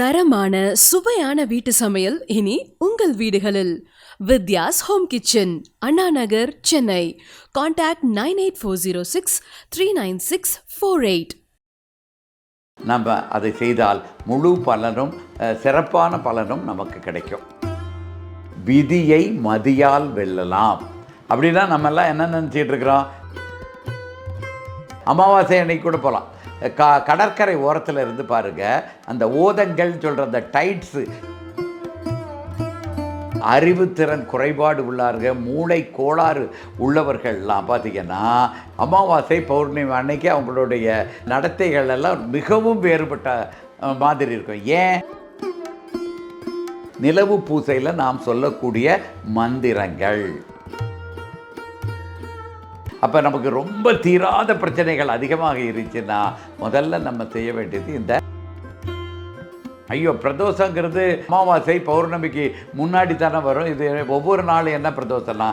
தரமான சுவையான வீட்டு சமையல் இனி உங்கள் வீடுகளில். Vidya's home kitchen Anna Nagar Chennai. Contact nine eight four zero six three nine six four eight நம்ம அதை செய்தால் முழு பலனும் சிறப்பான பலனும் நமக்கு கிடைக்கும். விதியை மதியால் வெல்லலாம். அப்படின்னா நம்ம எல்லாம் என்ன நினச்சிட்டு இருக்கிறோம்? அமாவாசை அன்னைக்கு கூட போகலாம் க கடற்கரை ஓரத்தில் இருந்து பாருங்கள் அந்த ஓதங்கள் சொல்கிற அந்த டைட்ஸு. அறிவுத்திறன் குறைபாடு உள்ளார்கள் மூளை கோளாறு உள்ளவர்கள்லாம் பார்த்தீங்கன்னா அமாவாசை பௌர்ணமி அன்னைக்கு அவங்களுடைய நடத்தைகள் எல்லாம் மிகவும் வேறுபட்ட மாதிரி இருக்கும். ஏன்? நிலவு பூசையில் நாம் சொல்லக்கூடிய மந்திரங்கள். அப்போ நமக்கு ரொம்ப தீராத பிரச்சனைகள் அதிகமாக இருந்துச்சுன்னா முதல்ல நம்ம செய்ய வேண்டியது இந்த ஐயோ பிரதோஷங்கிறது அமாவாசை பௌர்ணமிக்கு முன்னாடி தானே வரும். இது ஒவ்வொரு நாளும் என்ன பிரதோஷம்னா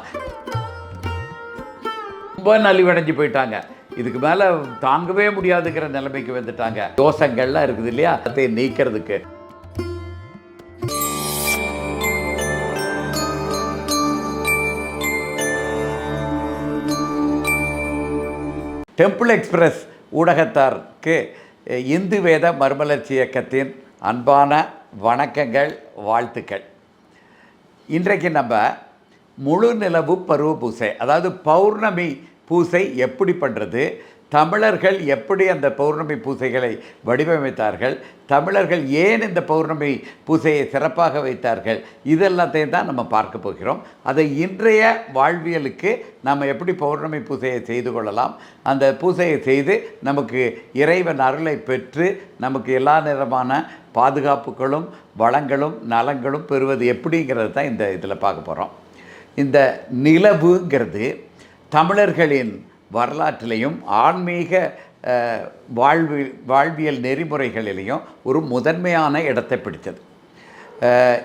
ரொம்ப நலிவடைஞ்சு போயிட்டாங்க. இதுக்கு மேலே தாங்கவே முடியாதுங்கிற நிலைமைக்கு வந்துட்டாங்க. தோஷங்கள்லாம் இருக்குது இல்லையா? அதை நீக்கிறதுக்கு. டெம்பிள் எக்ஸ்பிரஸ் ஊடகத்தாருக்கு இந்து வேத மறுமலர்ச்சி இயக்கத்தின் அன்பான வணக்கங்கள் வாழ்த்துக்கள். இன்றைக்கு நம்ம முழு நிலவு பருவ பூசை அதாவது பௌர்ணமி பூசை எப்படி பண்ணுறது தமிழர்கள் எப்படி அந்த பௌர்ணமி பூசைகளை வடிவமைத்தார்கள்? தமிழர்கள் ஏன் இந்த பௌர்ணமி பூசையை சிறப்பாக வைத்தார்கள்? இதெல்லாத்தையும் தான் நம்ம பார்க்க போகிறோம். அதை இன்றைய வாழ்வியலுக்கு நம்ம எப்படி பௌர்ணமி பூசையை செய்து கொள்ளலாம்? அந்த பூசையை செய்து நமக்கு இறைவன் அருளை பெற்று நமக்கு எல்லா நிறமான பாதுகாப்புகளும் வளங்களும் நலங்களும் பெறுவது எப்படிங்கிறது தான் இந்த இதில் பார்க்க போகிறோம். இந்த நிலவுங்கிறது தமிழர்களின் வரலாற்றிலையும் ஆன்மீக வாழ்வு வாழ்வி வாழ்வியல் நெறிமுறைகளிலையும் ஒரு முதன்மையான இடத்தை பிடித்தது.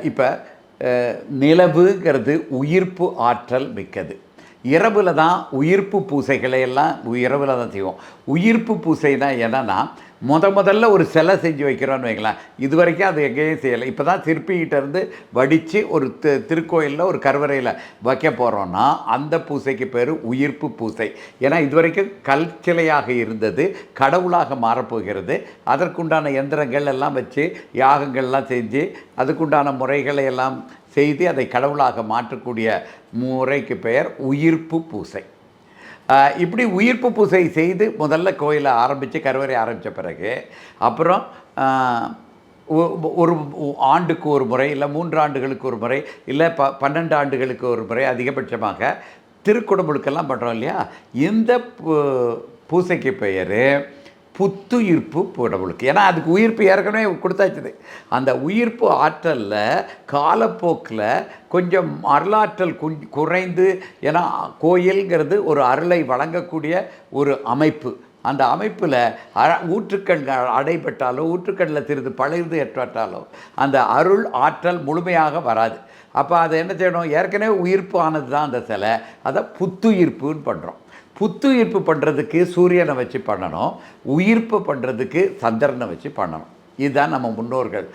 இப்போ நிலவுங்கிறது உயிர்ப்பு ஆற்றல் மிக்கது. இரவில் தான் உயிர்ப்பு பூசைகளை எல்லாம் இரவில் தான் செய்வோம். உயிர்ப்பு பூசைனா என்னன்னா முத முதல்ல ஒரு சிலை செஞ்சு வைக்கிறோன்னு வைங்களேன். இது வரைக்கும் அது எங்கேயும் செய்யலை. இப்போ தான் சிற்பிகிட்ட இருந்து வடித்து ஒரு தி திருக்கோயிலில் ஒரு கருவறையில் வைக்க போகிறோன்னா அந்த பூசைக்கு பேர் உயிர்ப்பு பூசை. ஏன்னா இது வரைக்கும் கல் சிலையாக இருந்தது கடவுளாக மாறப்போகிறது. அதற்குண்டான எந்திரங்கள் எல்லாம் வச்சு யாகங்கள்லாம் செஞ்சு அதுக்குண்டான முறைகளை எல்லாம் செய்து அதை கடவுளாக மாற்றக்கூடிய முறைக்கு பெயர் உயிர்ப்பு பூசை. இப்படி உயிர்ப்பு பூசை செய்து முதல்ல கோயிலை ஆரம்பித்து கருவறை ஆரம்பித்த பிறகு அப்புறம் ஒ- ஒரு ஆண்டுக்கு ஒரு முறை இல்லை மூன்று ஆண்டுகளுக்கு ஒரு முறை இல்லை ப பன்னெண்டு ஆண்டுகளுக்கு ஒரு முறை அதிகபட்சமாக திருக்குடம்புழுக்கெல்லாம் பண்ணுறோம் இல்லையா? இந்த பூ- பூசைக்கு பெயர் புத்துயிர்ப்பு புடவுளுக்கு. ஏன்னா அதுக்கு உயிர்ப்பு ஏற்கனவே கொடுத்தாச்சுது. அந்த உயிர்ப்பு ஆற்றலில் காலப்போக்கில் கொஞ்சம் அருளாற்றல் குஞ் குறைந்து ஏன்னா கோயில்ங்கிறது ஒரு அருளை வழங்கக்கூடிய ஒரு அமைப்பு. அந்த அமைப்பில் அ ஊற்றுக்கண்கள் அடைபட்டாலோ ஊற்றுக்கண்ணில் திருது பழகுது ஏற்றாட்டாலோ அந்த அருள் ஆற்றல் முழுமையாக வராது. அப்போ அதை என்ன செய்யணும்? ஏற்கனவே உயிர்ப்பு ஆனது தான் அந்த சிலை. அதை புத்துயிர்ப்புன்னு பண்ணுறோம் புத்துயிர்ப்பு பண்ணுறதுக்கு சூரியனை வச்சு பண்ணணும் உயிர்ப்பு பண்ணுறதுக்கு சந்திரனை வச்சு பண்ணணும். இதுதான் நம்ம முன்னோர்கள்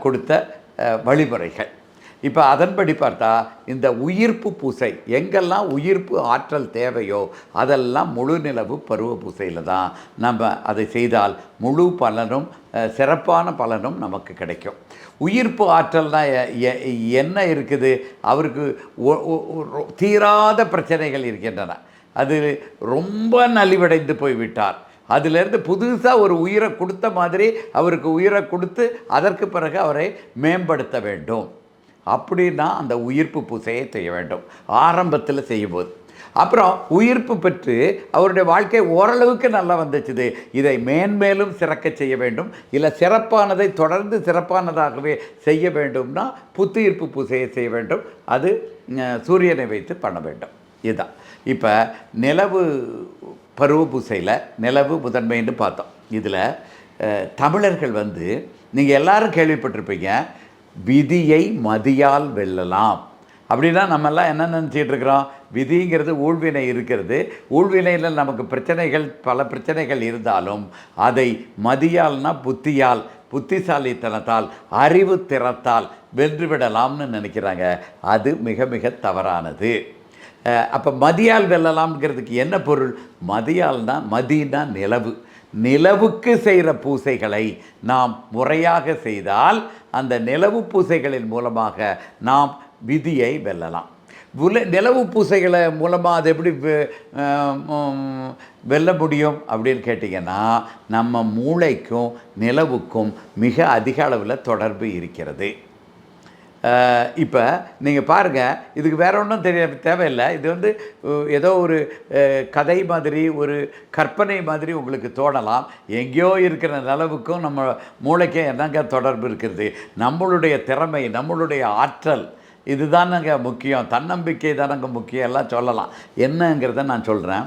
கொடுத்த வழிமுறைகள். இப்போ அதன்படி பார்த்தா இந்த உயிர்ப்பு பூசை எங்கெல்லாம் உயிர்ப்பு ஆற்றல் தேவையோ அதெல்லாம் முழு நிலவு பருவ பூசையில் தான் நம்ம அதை செய்தால் முழு பலனும் சிறப்பான பலனும் நமக்கு கிடைக்கும். உயிர்ப்பு ஆற்றல்னால் எ- என்ன இருக்குது? அவருக்கு ஒ- தீராத பிரச்சனைகள் இருக்கின்றன. அது ரொம்ப நலிவடைந்து போய்விட்டார். அதிலிருந்து புதுசாக ஒரு உயிரை கொடுத்த மாதிரி அவருக்கு உயிரை கொடுத்து அதற்கு பிறகு அவரை மேம்படுத்த வேண்டும். அப்படின்னா அந்த உயிர்ப்பு பூசையை செய்ய வேண்டும். ஆரம்பத்தில் செய்யும்போது. அப்புறம் உயிர்ப்பு பெற்று அவருடைய வாழ்க்கை ஓரளவுக்கு நல்லா வந்துச்சுது. இதை மேன்மேலும் சிறக்க செய்ய வேண்டும். இல்லை சிறப்பானதை தொடர்ந்து சிறப்பானதாகவே செய்ய வேண்டும்னா புத்துயிர்ப்பு பூசையை செய்ய வேண்டும். அது சூரியனை வைத்து பண்ண வேண்டும். இதுதான். இப்போ நிலவு பருவ பூசையில் நிலவு முதன்மைன்னு பார்த்தோம். இதில் தமிழர்கள் வந்து நீங்கள் எல்லாரும் கேள்விப்பட்டிருப்பீங்க விதியை மதியால் வெல்லலாம். அப்படின்னா நம்மெல்லாம் என்ன நினச்சிட்டு இருக்கிறோம்? விதிங்கிறது ஊழ்வினை இருக்கிறது. ஊழ்வினையில் நமக்கு பிரச்சனைகள் பல பிரச்சனைகள் இருந்தாலும் அதை மதியால்னா புத்தியால் புத்திசாலித்தனத்தால் அறிவு திறத்தால் வென்றுவிடலாம்னு நினைக்கிறாங்க. அது மிக மிக தவறானது. அப்போ மதியால் வெல்லலாம்ங்கிறதுக்கு என்ன பொருள்? மதியால்னா மதினா நிலவு. நிலவுக்கு செய்கிற பூசைகளை நாம் முறையாக செய்தால் அந்த நிலவு பூசைகளின் மூலமாக நாம் விதியை வெல்லலாம். உல நிலவு பூசைகளை மூலமாக அது எப்படி வெ- வெல்ல முடியும் அப்படின்னு கேட்டிங்கன்னா நம்ம மூளைக்கும் நிலவுக்கும் மிக அதிக அளவில் தொடர்பு இருக்கிறது. இப்போ நீங்கள் பாருங்கள் இதுக்கு வேற ஒன்றும் தெரிய தேவையில்லை. இது வந்து ஏதோ ஒரு கதை மாதிரி ஒரு கற்பனை மாதிரி உங்களுக்கு தோணலாம். எங்கேயோ இருக்கிற நிலவுக்கும் நம்ம மூளைக்கும் என்னங்க தொடர்பு இருக்கிறது நம்மளுடைய திறமை நம்மளுடைய ஆற்றல் இதுதானங்க முக்கியம். தன்னம்பிக்கை தானங்க முக்கியம் எல்லாம் சொல்லலாம். என்னங்கிறத நான் சொல்கிறேன்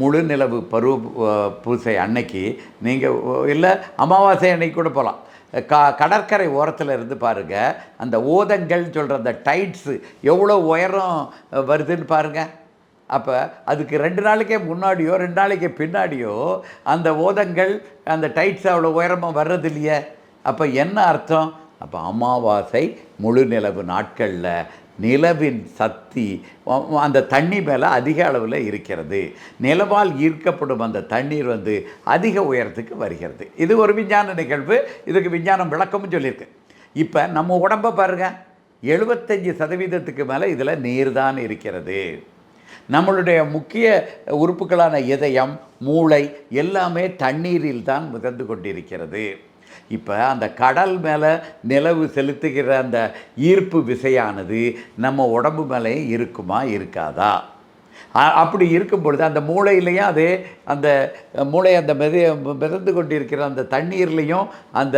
முழு நிலவு பருவ பூசை அன்னைக்கு நீங்கள் இல்லை அமாவாசை அன்னைக்கு கூட போகலாம் க கடற்கரை ஓரத்தில் இருந்து பாருங்கள் அந்த ஓதங்கள் சொல்கிற அந்த டைட்ஸு எவ்வளோ உயரம் வருதுன்னு பாருங்கள் அப்போ அதுக்கு ரெண்டு நாளைக்கே முன்னாடியோ ரெண்டு நாளைக்கு பின்னாடியோ அந்த ஓதங்கள் அந்த டைட்ஸ் அவ்வளோ உயரமாக வர்றது இல்லையே. அப்போ என்ன அர்த்தம்? அப்போ அமாவாசை முழு நிலவு நாட்களில் நிலவின் சக்தி அந்த தண்ணி மேலே அதிக அளவில் இருக்கிறது. நிலவால் ஈர்க்கப்படும் அந்த தண்ணீர் வந்து அதிக உயரத்துக்கு வருகிறது. இது ஒரு விஞ்ஞான நிகழ்வு. இதுக்கு விஞ்ஞானம் விளக்கமும் சொல்லியிருக்கு. இப்போ நம்ம உடம்பை பாருங்க. எழுபத்தஞ்சி சதவீதத்துக்கு மேலே இதில் நீர் தான் இருக்கிறது. நம்மளுடைய முக்கிய உறுப்புகளான இதயம் மூளை எல்லாமே தண்ணீரில் தான் மிதந்து கொண்டிருக்கிறது. இப்போ அந்த கடல் மேலே நிலவு செலுத்துகிற அந்த ஈர்ப்பு விசையானது நம்ம உடம்பு மேலே இருக்குமா இருக்காதா? அப்படி இருக்கும் பொழுது அந்த மூளையிலையும் அதே அந்த மூளை அந்த மித மிதந்து கொண்டிருக்கிற அந்த தண்ணீர்லேயும் அந்த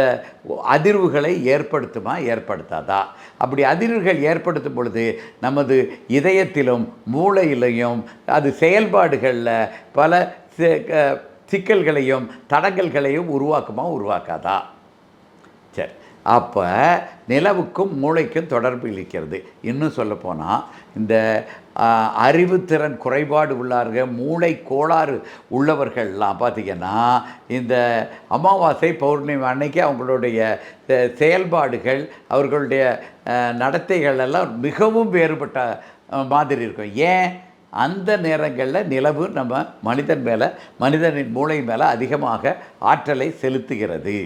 அதிர்வுகளை ஏற்படுத்துமா ஏற்படுத்தாதா? அப்படி அதிர்வுகள் ஏற்படுத்தும் பொழுது நமது இதயத்திலும் மூளையிலையும் அது செயல்பாடுகளில் பல க- சிக்கல்களையும் தடங்கல்களையும் உருவாக்குமா உருவாக்காதா? அப்போ நிலவுக்கும் மூளைக்கும் தொடர்பு இருக்கிறது. இன்னும் சொல்லப்போனால் இந்த அறிவுத்திறன் குறைபாடு உள்ளார்கள் மூளை கோளாறு உள்ளவர்கள்லாம் பார்த்திங்கன்னா இந்த அமாவாசை பௌர்ணமி அன்னைக்கு அவங்களுடைய செயல்பாடுகள் அவர்களுடைய நடத்தைகள் எல்லாம் மிகவும் வேறுபட்ட மாதிரி இருக்கும். ஏன்? அந்த நேரங்களில் நிலவு நம்ம மனிதன் மேலே மனிதனின் மூளை மேலே அதிகமாக ஆற்றலை செலுத்துகிறது.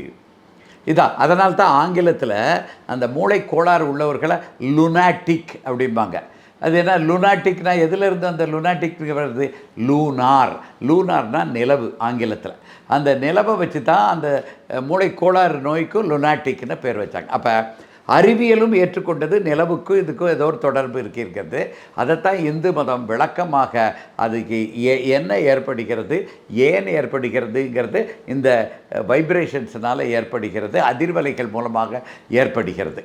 இதான். அதனால் தான் ஆங்கிலத்தில் அந்த மூளை கோளாறு உள்ளவர்களை லுனாட்டிக் அப்படிம்பாங்க. அது என்ன? லுனாட்டிக்னா எதுலேருந்து அந்த லுனாட்டிக் வருது லூனார் லூனார்னால் நிலவு ஆங்கிலத்தில். அந்த நிலவை வச்சு தான் அந்த மூளை கோளாறு நோய்க்கும் லுனாட்டிக்னு பேர் வச்சாங்க. அப்போ அறிவியலும் ஏற்றுக்கொண்டது நிலவுக்கும் இதுக்கும் ஏதோ ஒரு தொடர்பு இருக்கிறது அதைத்தான் இந்து மதம் விளக்கமாக அதுக்கு ஏ- என்ன ஏற்படுகிறது ஏன் ஏற்படுகிறதுங்கிறது இந்த வைப்ரேஷன்ஸ்னால் ஏற்படுகிறது அதிர்வலைகள் மூலமாக ஏற்படுகிறது.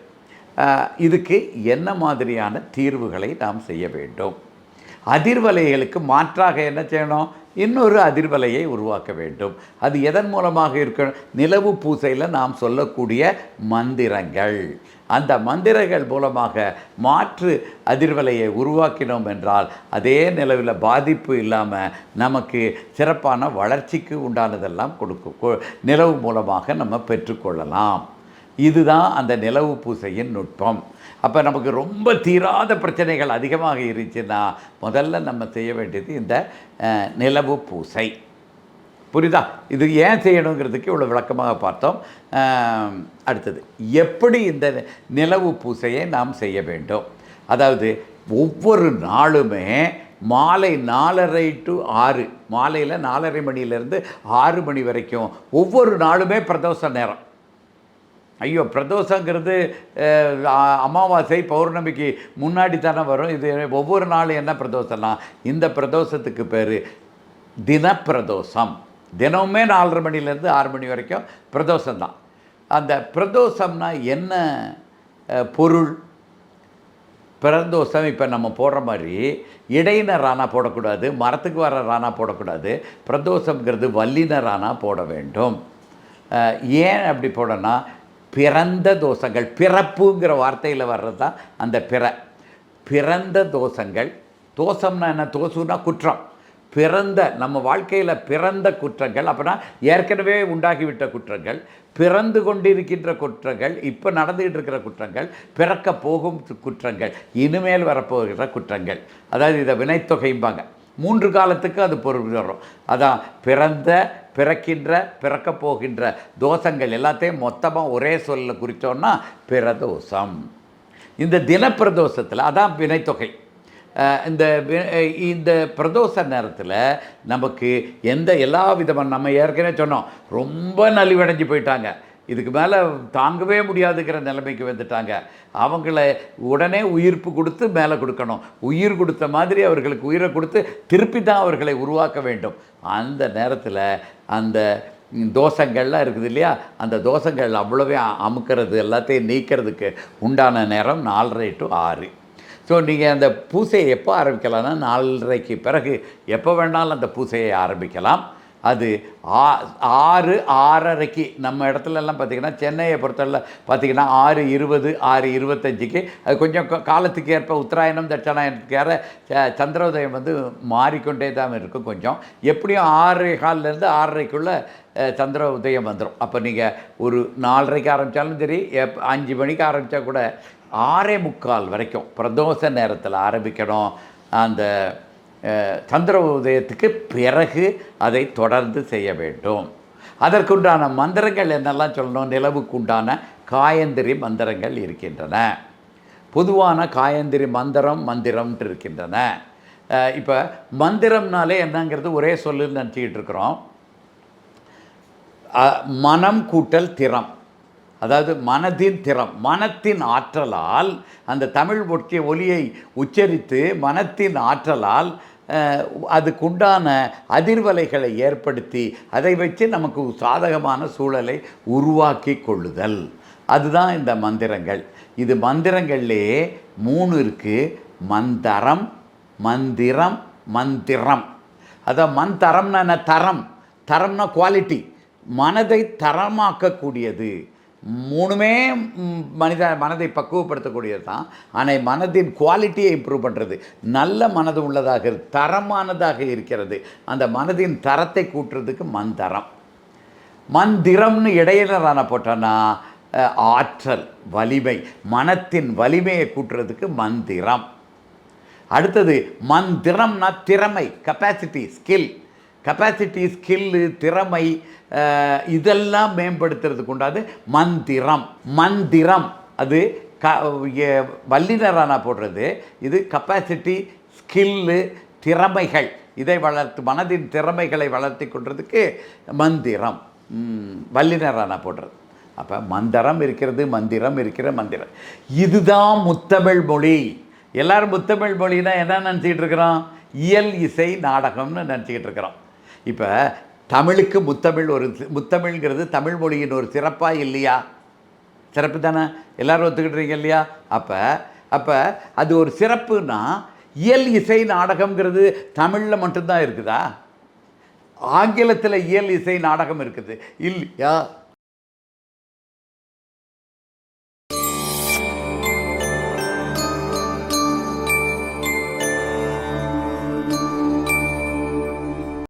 இதுக்கு என்ன மாதிரியான தீர்வுகளை நாம் செய்ய வேண்டும்? அதிர்வலைகளுக்கு மாற்றாக என்ன செய்யணும்? இன்னொரு அதிர்வலையை உருவாக்க வேண்டும். அது எதன் மூலமாக இருக்கணும் நிலவு பூசையில் நாம் சொல்லக்கூடிய மந்திரங்கள். அந்த மந்திரங்கள் மூலமாக மாற்று அதிர்வலையை உருவாக்கினோம் என்றால் அதே நிலவில் பாதிப்பு இல்லாமல் நமக்கு சிறப்பான வளர்ச்சிக்கு உண்டானதெல்லாம் கொடுக்கும். கொ- நிலவு மூலமாக நம்ம பெற்றுக்கொள்ளலாம். இதுதான் அந்த நிலவு பூசையின் நுட்பம். அப்போ நமக்கு ரொம்ப தீராத பிரச்சனைகள் அதிகமாக இருந்துச்சுன்னா முதல்ல நம்ம செய்ய வேண்டியது இந்த நிலவு பூசை. புரியுதா? இது ஏன் செய்யணுங்கிறதுக்கு இவ்வளோ விளக்கமாக பார்த்தோம். அடுத்தது எப்படி இந்த நிலவு பூசையை நாம் செய்ய வேண்டும்? அதாவது ஒவ்வொரு நாளுமே மாலை நாலரை டு ஆறு மாலையில் நாலரை மணியிலேருந்து ஆறு மணி வரைக்கும் ஒவ்வொரு நாளுமே பிரதோஷ நேரம். ஐயோ பிரதோஷங்கிறது அமாவாசை பௌர்ணமிக்கு முன்னாடி தானே வரும். இது ஒவ்வொரு நாளும் என்ன பிரதோஷம்னா இந்த பிரதோஷத்துக்கு பேர் தினப்பிரதோஷம். தினமுமே நாலரை மணிலேருந்து ஆறு மணி வரைக்கும் பிரதோஷம் தான் அந்த பிரதோஷம்னா என்ன பொருள்? பிரதோஷம் இப்போ நம்ம போடுற மாதிரி இடையின ராணா போடக்கூடாது மரத்துக்கு வர ராணா போடக்கூடாது பிரதோஷங்கிறது வல்லின ராணா போட வேண்டும். ஏன் அப்படி போடனா பிறந்த தோஷங்கள் பிறப்புங்கிற வார்த்தையில் வர்றது தான் அந்த பிற. பிறந்த தோஷங்கள் தோஷம்னா என்ன? தோசுனா குற்றம். பிறந்த நம்ம வாழ்க்கையில் பிறந்த குற்றங்கள் அப்படின்னா ஏற்கனவே உண்டாகிவிட்ட குற்றங்கள் பிறந்து கொண்டிருக்கின்ற குற்றங்கள் இப்போ நடந்துகிட்டு இருக்கிற குற்றங்கள் பிறக்க போகும் குற்றங்கள் இனிமேல் வரப்போகிற குற்றங்கள். அதாவது இதை வினைத்தொகைம்பாங்க. மூன்று காலத்துக்கு அது பொருள் வரும். அதான் பிறந்த பிறக்கின்ற பிறக்கப் போகின்ற தோஷங்கள் எல்லாத்தையும் மொத்தமாக ஒரே சொல்ல குறித்தோன்னா பிரதோஷம். இந்த தினப்பிரதோஷத்தில் அதான் வினைத்தொகை. இந்த இந்த பிரதோஷ நேரத்தில் நமக்கு எந்த எல்லா விதமான நம்ம ஏற்கனவே சொன்னோம் ரொம்ப நலிவடைஞ்சு போயிட்டாங்க. இதுக்கு மேலே தாங்கவே முடியாதுங்கிற நிலைமைக்கு வந்துட்டாங்க. அவங்கள உடனே உயிர்ப்பு கொடுத்து மேலே கொடுக்கணும். உயிர் கொடுத்த மாதிரி அவர்களுக்கு உயிரை கொடுத்து திருப்பி தான் அவர்களை உருவாக்க வேண்டும். அந்த நேரத்தில் அந்த தோசங்கள்லாம் இருக்குது இல்லையா? அந்த தோசங்கள் அவ்வளோவே அமுக்கிறது எல்லாத்தையும் நீக்கிறதுக்கு உண்டான நேரம் நாலரை டு ஆறு. ஸோ நீங்கள் அந்த பூசையை எப்போ ஆரம்பிக்கலாம்னா நாலரைக்கு பிறகு எப்போ வேணாலும் அந்த பூசையை ஆரம்பிக்கலாம். அது ஆ ஆறு ஆறரைக்கு நம்ம இடத்துலலாம் பார்த்திங்கன்னா சென்னையை பொறுத்தவரை பார்த்திங்கன்னா ஆறு இருபது ஆறு இருபத்தஞ்சிக்கு அது கொஞ்சம் காலத்துக்கு ஏற்ப உத்தராயணம் தட்சணாயணத்துக்கு ஏற சந்திர சந்திரோதயம் வந்து மாறிக்கொண்டே தான் இருக்கும் கொஞ்சம். எப்படியும் ஆறரை காலிலேருந்து ஆறரைக்குள்ளே சந்திர உதயம் வந்துடும் அப்போ நீங்கள் ஒரு நாலரைக்கு ஆரம்பித்தாலும் சரி எப் அஞ்சு மணிக்கு ஆரம்பித்தா கூட ஆறே முக்கால் வரைக்கும் பிரதோஷ நேரத்தில் ஆரம்பிக்கணும். அந்த சந்திர உதயத்துக்கு பிறகு அதை தொடர்ந்து செய்ய வேண்டும். அதற்குண்டான மந்திரங்கள் என்னெல்லாம் சொல்லணும்? நிலவுக்குண்டான காயந்திரி மந்திரங்கள் இருக்கின்றன. பொதுவான காயந்திரி மந்திரம் மந்திரம்ன்ட்டு இருக்கின்றன. இப்போ மந்திரம்னாலே என்னங்கிறது ஒரே சொல்லுன்னு நினச்சிக்கிட்டு இருக்கிறோம். மனம் கூட்டல் திறம். அதாவது மனதின் திறம் மனத்தின் ஆற்றலால் அந்த தமிழ் முக்கிய ஒலியை உச்சரித்து மனத்தின் ஆற்றலால் அதுக்குண்டான அதிர்வலைகளை ஏற்படுத்தி அதை வச்சு நமக்கு சாதகமான சூழலை உருவாக்கி கொள்ளுதல். அதுதான் இந்த மந்திரங்கள். இது மந்திரங்கள்லேயே மூணு இருக்குது மந்தரம் மந்திரம் மந்திரம். அதான் மண் தரம்னா என்ன? தரம். தரம்னா குவாலிட்டி மனதை தரமாக்கக்கூடியது. மூணுமே மனித மனதை பக்குவப்படுத்தக்கூடியது தான் ஆனால் மனதின் குவாலிட்டியை இம்ப்ரூவ் பண்ணுறது நல்ல மனது உள்ளதாக தரமானதாக இருக்கிறது. அந்த மனதின் தரத்தை கூட்டுறதுக்கு மந்தரம் மந்திரம்னு இடையில தானே போட்டோன்னா ஆற்றல் வலிமை மனத்தின் வலிமையை கூட்டுறதுக்கு மந்திரம் அடுத்தது மந்திரம்னா திறமை கெப்பாசிட்டி ஸ்கில் கெப்பாசிட்டி ஸ்கில்லு திறமை இதெல்லாம் மேம்படுத்துறதுக்கு உண்டாது. மந்திரம் மந்திரம். அது க எ- வல்லினரானா போடுறது. இது கெப்பாசிட்டி ஸ்கில்லு திறமைகள். இதை வளர்த்து மனதின் திறமைகளை வளர்த்தி கொள்றதுக்கு மந்திரம். ம், வல்லினரானா போடுறது. அப்போ மந்திரம் இருக்கிறது மந்திரம் இருக்கிற மந்திரம். இதுதான் முத்தமிழ் மொழி. எல்லாரும் முத்தமிழ் மொழினா என்ன நினச்சிக்கிட்டு இருக்கிறோம்? இயல் இசை நாடகம்னு நினச்சிக்கிட்டு இருக்கிறோம். இப்போ தமிழுக்கு முத்தமிழ் ஒரு முத்தமிழ்ங்கிறது தமிழ் மொழியின் ஒரு சிறப்பாக இல்லையா? சிறப்பு தானே? எல்லோரும் ஒத்துக்கிட்டுறீங்க இல்லையா? அப்போ அப்போ அது ஒரு சிறப்புனா இயல் இசை நாடகம்ங்கிறது தமிழில் மட்டும்தான் இருக்குதா? ஆங்கிலத்தில் இயல் இசை நாடகம் இருக்குது. இல்லையா?